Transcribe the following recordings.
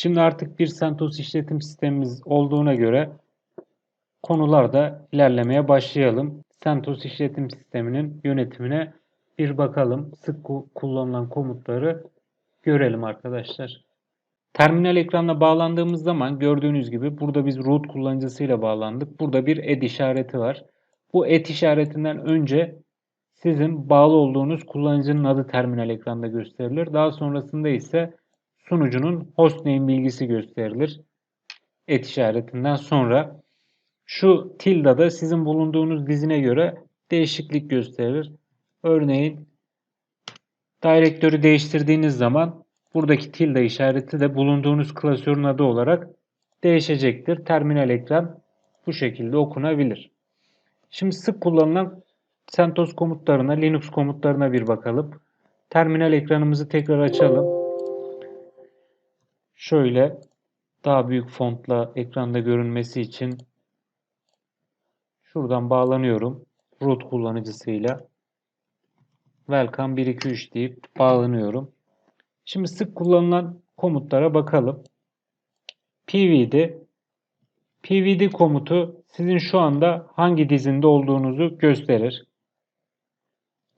Şimdi artık bir CentOS işletim sistemimiz olduğuna göre konularda ilerlemeye başlayalım. CentOS işletim sisteminin yönetimine bir bakalım. Sık kullanılan komutları görelim arkadaşlar. Terminal ekranına bağlandığımız zaman gördüğünüz gibi burada biz root kullanıcısıyla bağlandık. Burada bir add işareti var. Bu add işaretinden önce sizin bağlı olduğunuz kullanıcının adı terminal ekranda gösterilir. Daha sonrasında ise sunucunun hostname bilgisi gösterilir. Et işaretinden sonra şu tilde da sizin bulunduğunuz dizine göre değişiklik gösterir. Örneğin direktörü değiştirdiğiniz zaman buradaki tilde işareti de bulunduğunuz klasörün adı olarak değişecektir. Terminal ekran bu şekilde okunabilir. Şimdi sık kullanılan CentOS komutlarına, Linux komutlarına bir bakalım. Terminal ekranımızı tekrar açalım. Şöyle daha büyük fontla ekranda görünmesi için şuradan bağlanıyorum. Root kullanıcısıyla welcome 123 deyip bağlanıyorum. Şimdi sık kullanılan komutlara bakalım. pvd pvd komutu sizin şu anda hangi dizinde olduğunuzu gösterir.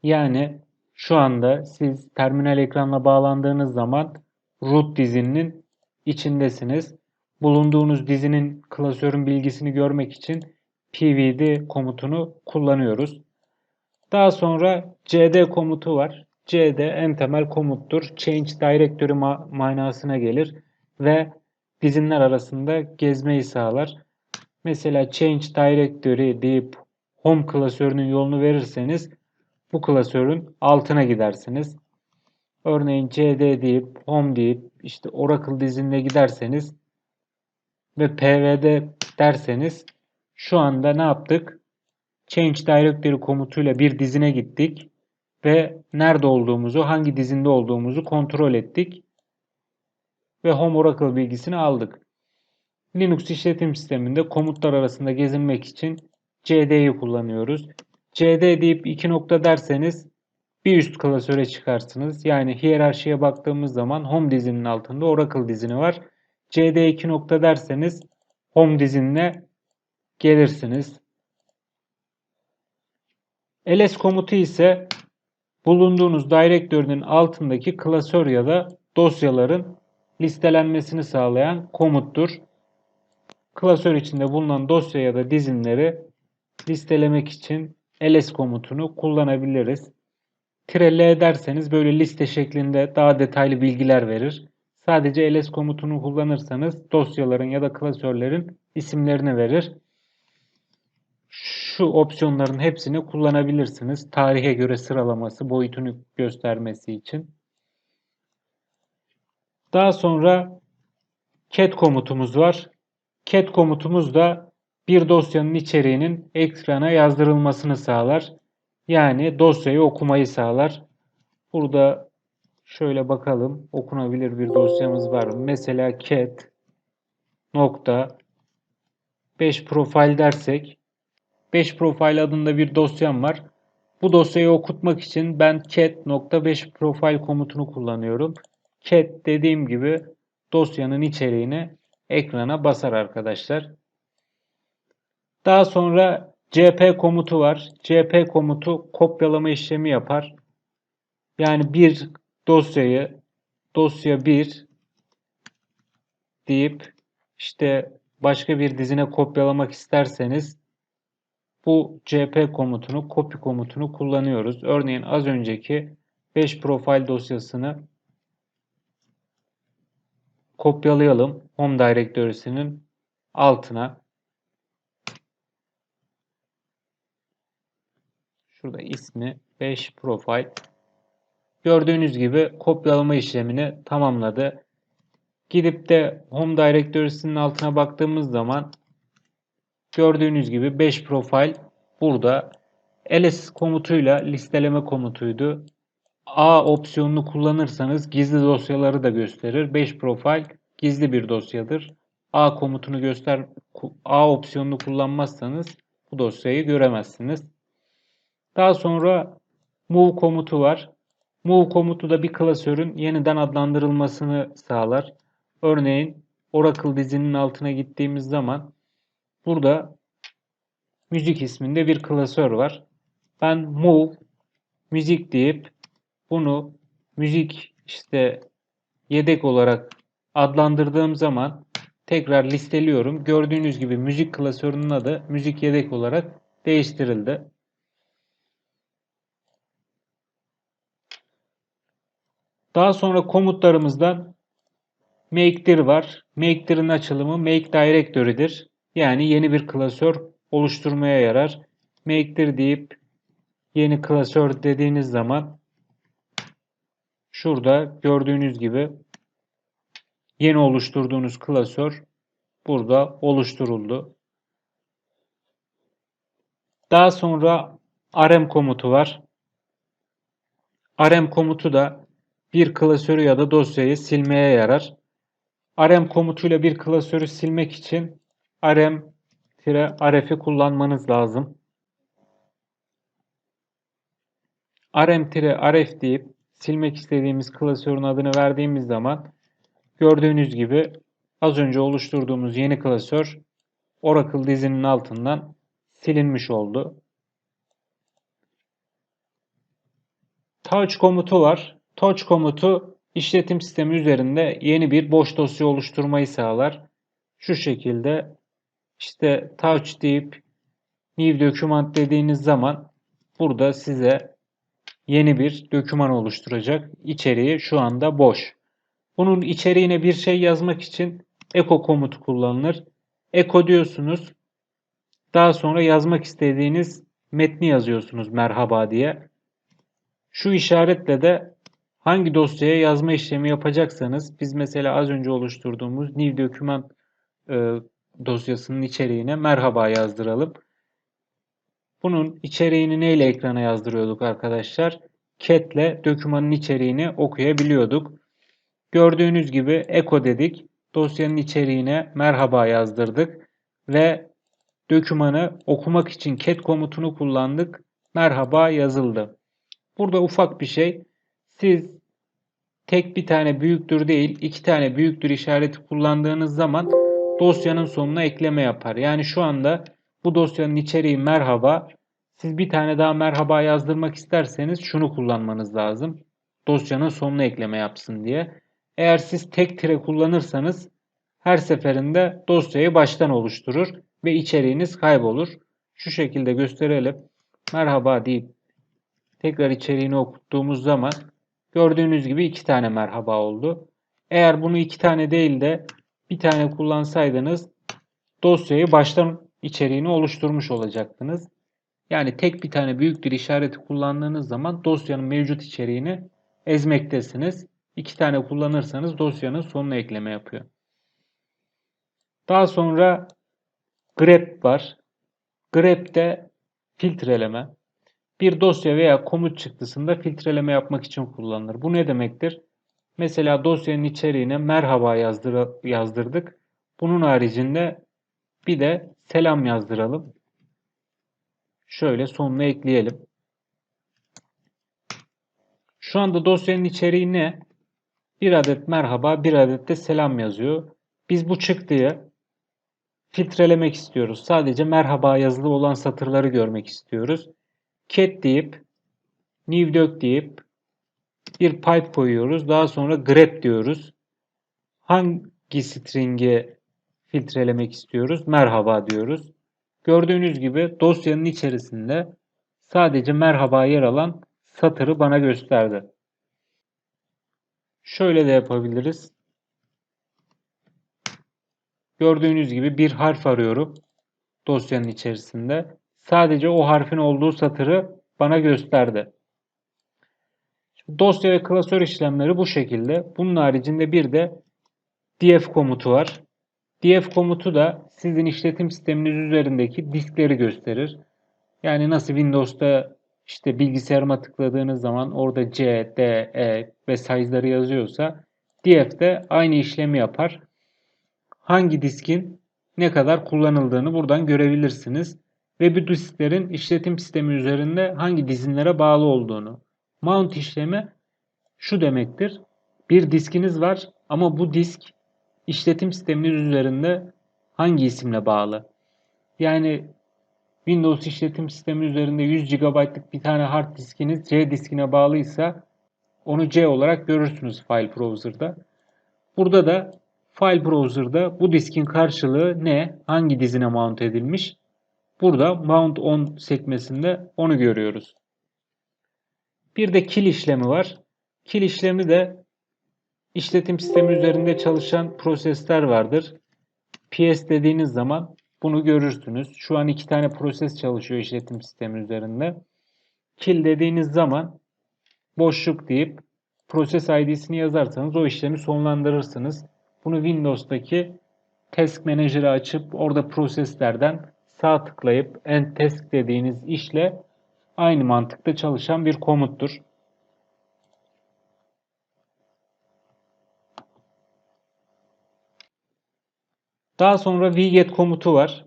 Yani şu anda siz terminal ekranla bağlandığınız zaman root dizinin içindesiniz. Bulunduğunuz dizinin klasörün bilgisini görmek için pvd komutunu kullanıyoruz. Daha sonra cd komutu var. cd en temel komuttur. Change directory ma manasına gelir ve dizinler arasında gezmeyi sağlar. Mesela change directory deyip home klasörünün yolunu verirseniz bu klasörün altına gidersiniz. Örneğin cd deyip home deyip işte Oracle dizinde giderseniz ve pvd derseniz şu anda ne yaptık? Change directory komutuyla bir dizine gittik ve nerede olduğumuzu, hangi dizinde olduğumuzu kontrol ettik ve Home Oracle bilgisini aldık. Linux işletim sisteminde komutlar arasında gezinmek için cd'yi kullanıyoruz. cd deyip iki nokta derseniz bir üst klasöre çıkarsınız. Yani hiyerarşiye baktığımız zaman home dizinin altında Oracle dizini var. CD2 nokta derseniz home dizinine gelirsiniz. ls komutu ise bulunduğunuz direktörünün altındaki klasör ya da dosyaların listelenmesini sağlayan komuttur. Klasör içinde bulunan dosya ya da dizinleri listelemek için ls komutunu kullanabiliriz. Tire derseniz böyle liste şeklinde daha detaylı bilgiler verir. Sadece ls komutunu kullanırsanız dosyaların ya da klasörlerin isimlerini verir. Şu opsiyonların hepsini kullanabilirsiniz. Tarihe göre sıralaması, boyutunu göstermesi için. Daha sonra cat komutumuz var. Cat komutumuz da bir dosyanın içeriğinin ekrana yazdırılmasını sağlar. Yani dosyayı okumayı sağlar. Burada şöyle bakalım. Okunabilir bir dosyamız var. Mesela cat nokta 5 profil dersek 5 profil adında bir dosyam var. Bu dosyayı okutmak için ben cat.5 profil komutunu kullanıyorum. Cat dediğim gibi dosyanın içeriğini ekrana basar arkadaşlar. Daha sonra cp komutu var. cp komutu kopyalama işlemi yapar. Yani bir dosyayı dosya 1 deyip işte başka bir dizine kopyalamak isterseniz bu cp komutunu, copy komutunu kullanıyoruz. Örneğin az önceki 5 profil dosyasını kopyalayalım home direktörüsünün altına. Şurada ismi 5 profil. Gördüğünüz gibi kopyalama işlemini tamamladı. Gidip de Home Directory'sinin altına baktığımız zaman gördüğünüz gibi 5 profil burada ls komutuyla listeleme komutuydu. A opsiyonunu kullanırsanız gizli dosyaları da gösterir. 5 profil gizli bir dosyadır. A komutunu göster A opsiyonunu kullanmazsanız bu dosyayı göremezsiniz. Daha sonra move komutu var. Move komutu da bir klasörün yeniden adlandırılmasını sağlar. Örneğin Oracle dizinin altına gittiğimiz zaman burada müzik isminde bir klasör var. Ben move müzik deyip bunu müzik işte yedek olarak adlandırdığım zaman tekrar listeliyorum. Gördüğünüz gibi müzik klasörünün adı müzik yedek olarak değiştirildi. Daha sonra komutlarımızdan make'dir var. Make'dir'in açılımı make directory'dir. Yani yeni bir klasör oluşturmaya yarar. Make'dir deyip yeni klasör dediğiniz zaman şurada gördüğünüz gibi yeni oluşturduğunuz klasör burada oluşturuldu. Daha sonra rm komutu var. rm komutu da bir klasörü ya da dosyayı silmeye yarar. rm komutuyla bir klasörü silmek için rm-rf'i kullanmanız lazım. rm-rf deyip silmek istediğimiz klasörün adını verdiğimiz zaman gördüğünüz gibi az önce oluşturduğumuz yeni klasör Oracle dizinin altından silinmiş oldu. Touch komutu var. Touch komutu işletim sistemi üzerinde yeni bir boş dosya oluşturmayı sağlar. Şu şekilde işte touch deyip new document dediğiniz zaman burada size yeni bir doküman oluşturacak. İçeriği şu anda boş. Bunun içeriğine bir şey yazmak için echo komutu kullanılır. Echo diyorsunuz. Daha sonra yazmak istediğiniz metni yazıyorsunuz merhaba diye. Şu işaretle de hangi dosyaya yazma işlemi yapacaksanız biz mesela az önce oluşturduğumuz new document e, dosyasının içeriğine merhaba yazdıralım. Bunun içeriğini neyle ekrana yazdırıyorduk arkadaşlar? Cat'le dokümanın içeriğini okuyabiliyorduk. Gördüğünüz gibi echo dedik. Dosyanın içeriğine merhaba yazdırdık ve dokümanı okumak için cat komutunu kullandık. Merhaba yazıldı. Burada ufak bir şey. Siz tek bir tane büyüktür değil, iki tane büyüktür işareti kullandığınız zaman dosyanın sonuna ekleme yapar. Yani şu anda bu dosyanın içeriği merhaba. Siz bir tane daha merhaba yazdırmak isterseniz şunu kullanmanız lazım. Dosyanın sonuna ekleme yapsın diye. Eğer siz tek tire kullanırsanız her seferinde dosyayı baştan oluşturur ve içeriğiniz kaybolur. Şu şekilde gösterelim. Merhaba deyip tekrar içeriğini okuttuğumuz zaman gördüğünüz gibi iki tane merhaba oldu. Eğer bunu iki tane değil de bir tane kullansaydınız dosyayı baştan içeriğini oluşturmuş olacaktınız. Yani tek bir tane büyük bir işareti kullandığınız zaman dosyanın mevcut içeriğini ezmektesiniz. İki tane kullanırsanız dosyanın sonuna ekleme yapıyor. Daha sonra grep var. Grep de filtreleme. Bir dosya veya komut çıktısında filtreleme yapmak için kullanılır. Bu ne demektir? Mesela dosyanın içeriğine merhaba yazdır yazdırdık. Bunun haricinde bir de selam yazdıralım. Şöyle sonuna ekleyelim. Şu anda dosyanın içeriği ne? Bir adet merhaba, bir adet de selam yazıyor. Biz bu çıktıyı filtrelemek istiyoruz. Sadece merhaba yazılı olan satırları görmek istiyoruz. Cat deyip doc deyip bir pipe koyuyoruz. Daha sonra grep diyoruz. Hangi string'i filtrelemek istiyoruz? Merhaba diyoruz. Gördüğünüz gibi dosyanın içerisinde sadece merhaba yer alan satırı bana gösterdi. Şöyle de yapabiliriz. Gördüğünüz gibi bir harf arıyorum dosyanın içerisinde. Sadece o harfin olduğu satırı bana gösterdi. Şimdi dosya ve klasör işlemleri bu şekilde. Bunun haricinde bir de df komutu var. df komutu da sizin işletim sisteminiz üzerindeki diskleri gösterir. Yani nasıl Windows'ta işte bilgisayarıma tıkladığınız zaman orada C, D, E ve size'ları yazıyorsa df de aynı işlemi yapar. Hangi diskin ne kadar kullanıldığını buradan görebilirsiniz. Ve bu disklerin işletim sistemi üzerinde hangi dizinlere bağlı olduğunu. Mount işlemi şu demektir. Bir diskiniz var ama bu disk işletim sisteminiz üzerinde hangi isimle bağlı? Yani Windows işletim sistemi üzerinde 100 GB'lık bir tane hard diskiniz C diskine bağlıysa onu C olarak görürsünüz File Browser'da. Burada da File Browser'da bu diskin karşılığı ne? Hangi dizine mount edilmiş? Burada Mount On sekmesinde onu görüyoruz. Bir de kill işlemi var. Kill işlemi de işletim sistemi üzerinde çalışan prosesler vardır. PS dediğiniz zaman bunu görürsünüz. Şu an iki tane proses çalışıyor işletim sistemi üzerinde. Kill dediğiniz zaman boşluk deyip proses ID'sini yazarsanız o işlemi sonlandırırsınız. Bunu Windows'taki Task Manager'ı açıp orada proseslerden sağ tıklayıp End Task dediğiniz işle aynı mantıkta çalışan bir komuttur. Daha sonra wget komutu var.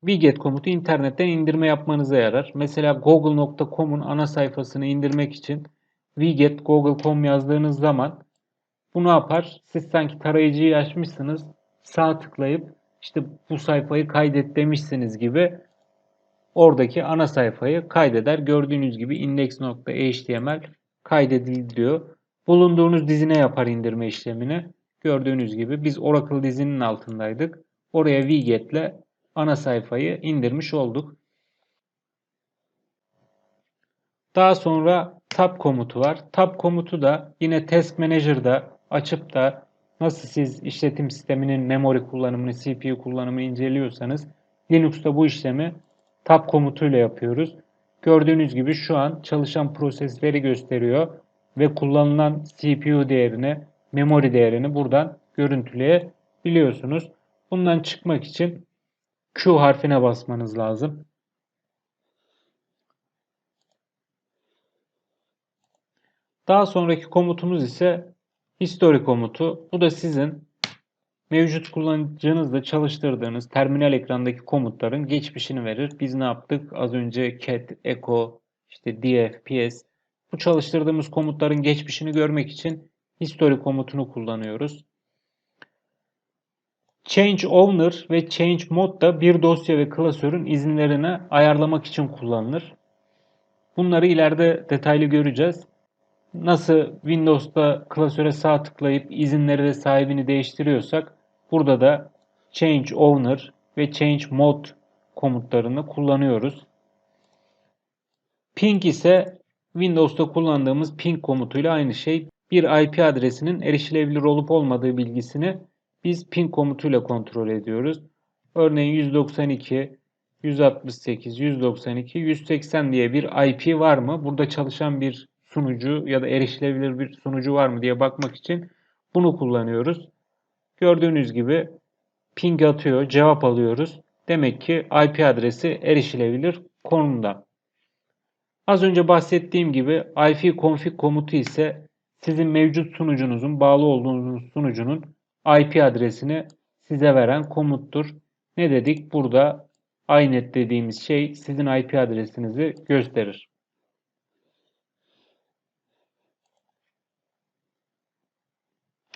Wget komutu internetten indirme yapmanıza yarar. Mesela google.com'un ana sayfasını indirmek için wget google.com yazdığınız zaman bu ne yapar? Siz sanki tarayıcıyı açmışsınız. Sağ tıklayıp işte bu sayfayı kaydet demişsiniz gibi oradaki ana sayfayı kaydeder. Gördüğünüz gibi index.html kaydediliyor. Bulunduğunuz dizine yapar indirme işlemini. Gördüğünüz gibi biz Oracle dizinin altındaydık. Oraya wget ile ana sayfayı indirmiş olduk. Daha sonra tab komutu var. Tab komutu da yine Task Manager'da açıp da nasıl siz işletim sisteminin memory kullanımını, CPU kullanımını inceliyorsanız Linux'ta bu işlemi tab komutuyla yapıyoruz. Gördüğünüz gibi şu an çalışan prosesleri gösteriyor ve kullanılan CPU değerini, memory değerini buradan görüntüleyebiliyorsunuz. Bundan çıkmak için Q harfine basmanız lazım. Daha sonraki komutumuz ise history komutu. Bu da sizin mevcut kullanıcınızla çalıştırdığınız terminal ekrandaki komutların geçmişini verir. Biz ne yaptık? Az önce cat, echo, işte df, ps bu çalıştırdığımız komutların geçmişini görmek için history komutunu kullanıyoruz. Change owner ve change mode da bir dosya ve klasörün izinlerini ayarlamak için kullanılır. Bunları ileride detaylı göreceğiz. Nasıl Windows'ta klasöre sağ tıklayıp izinleri ve sahibini değiştiriyorsak burada da change owner ve change mode komutlarını kullanıyoruz. Ping ise Windows'ta kullandığımız ping komutuyla aynı şey. Bir IP adresinin erişilebilir olup olmadığı bilgisini biz ping komutuyla kontrol ediyoruz. Örneğin 192, 168, 192, 180 diye bir IP var mı? Burada çalışan bir sunucu ya da erişilebilir bir sunucu var mı diye bakmak için bunu kullanıyoruz. Gördüğünüz gibi ping atıyor, cevap alıyoruz. Demek ki IP adresi erişilebilir konumda. Az önce bahsettiğim gibi ifconfig komutu ise sizin mevcut sunucunuzun, bağlı olduğunuz sunucunun IP adresini size veren komuttur. Ne dedik? Burada inet dediğimiz şey sizin IP adresinizi gösterir.